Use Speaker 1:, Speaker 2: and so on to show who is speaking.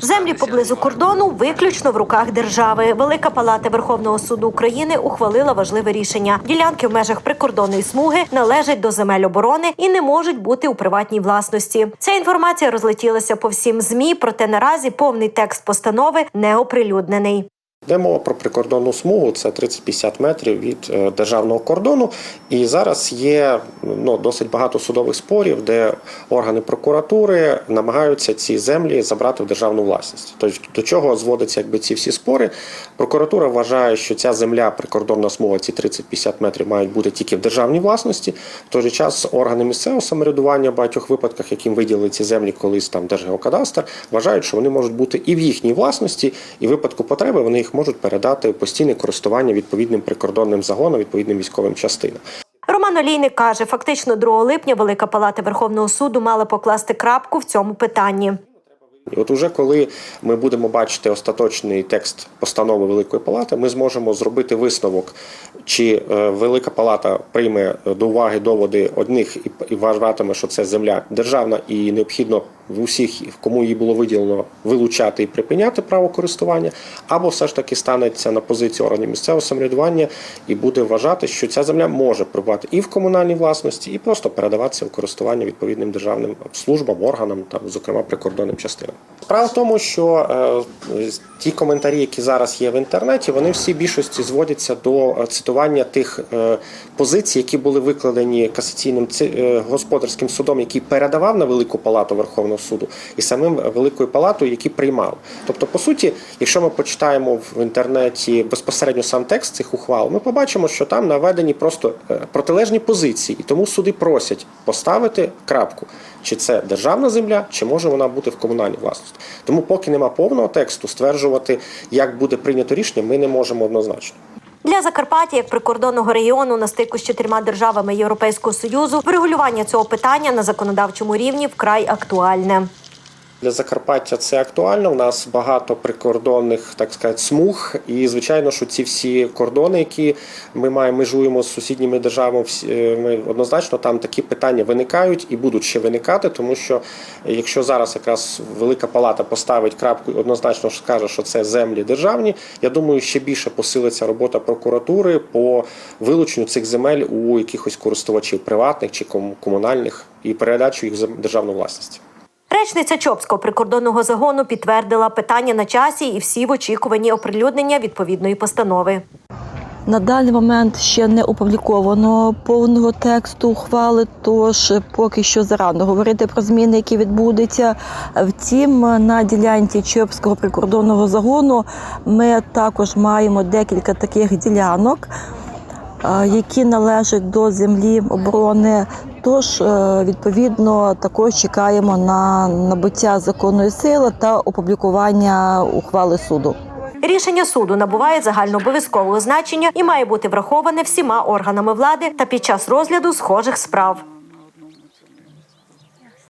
Speaker 1: Землі поблизу кордону виключно в руках держави. Велика палата Верховного суду України ухвалила важливе рішення. Ділянки в межах прикордонної смуги належать до земель оборони і не можуть бути у приватній власності. Ця інформація розлетілася по всім змі, проте наразі повний текст постанови не оприлюднений.
Speaker 2: Йде мова про прикордонну смугу, це 30-50 метрів від е, державного кордону. І зараз є ну, досить багато судових спорів, де органи прокуратури намагаються ці землі забрати в державну власність. Тобто до чого зводяться якби ці всі спори? Прокуратура вважає, що ця земля, прикордонна смуга, ці 30-50 метрів мають бути тільки в державній власності. В той же час органи місцевого самоврядування в багатьох випадках, яким виділили ці землі колись там Держгеокадастр, вважають, що вони можуть бути і в їхній власності, і в випадку потреби вони їх можуть передати постійне користування відповідним прикордонним загонам, відповідним військовим частинам.
Speaker 1: Роман Олійник каже, фактично 2 липня Велика Палата Верховного суду мала покласти крапку в цьому питанні.
Speaker 2: І от уже коли ми будемо бачити остаточний текст постанови Великої Палати, ми зможемо зробити висновок, чи е, Велика Палата прийме до уваги доводи одних і вважатиме, що це земля державна і необхідно в усіх, кому її було виділено, вилучати і припиняти право користування, або все ж таки станеться на позицію органів місцевого самоврядування і буде вважати, що ця земля може прибувати і в комунальній власності, і просто передаватися в користування відповідним державним службам, органам, там, зокрема прикордонним частинам. Справа в тому, що е, ті коментарі, які зараз є в інтернеті, вони всі більшості зводяться до е, цитування тих е, позицій, які були викладені касаційним е, господарським судом, який передавав на Велику Палату Верховного суду, і самим Великою Палатою, який приймав. Тобто, по суті, якщо ми почитаємо в інтернеті безпосередньо сам текст цих ухвал, ми побачимо, що там наведені просто е, протилежні позиції, і тому суди просять поставити крапку, чи це державна земля, чи може вона бути в комунальній власності. Тому, поки нема повного тексту, стверджувати, як буде прийнято рішення, ми не можемо однозначно.
Speaker 1: Закарпаття, як прикордонного регіону на стику з чотирма державами Європейського союзу, врегулювання цього питання на законодавчому рівні вкрай актуальне.
Speaker 2: Для Закарпаття це актуально. У нас багато прикордонних, так сказати, смуг. І звичайно, що ці всі кордони, які ми маємо межуємо з сусідніми державами, всі- е, ми однозначно там такі питання виникають і будуть ще виникати, тому що якщо зараз якраз Велика Палата поставить крапку однозначно скаже, що це землі державні, я думаю, ще більше посилиться робота прокуратури по вилученню цих земель у якихось користувачів приватних чи кому- комунальних і передачу їх в державну власність.
Speaker 1: Речниця Чопського прикордонного загону підтвердила питання на часі і всі в очікуванні оприлюднення відповідної постанови.
Speaker 3: На даний момент ще не опубліковано повного тексту ухвали, тож поки що зарано говорити про зміни, які відбудуться. Втім, на ділянці Чопського прикордонного загону ми також маємо декілька таких ділянок, які належать до землі оборони. Тож, е, відповідно, також чекаємо на набуття законної сили та опублікування ухвали суду.
Speaker 1: Рішення суду набуває загальнообов'язкового значення і має бути враховане всіма органами влади та під час розгляду схожих справ.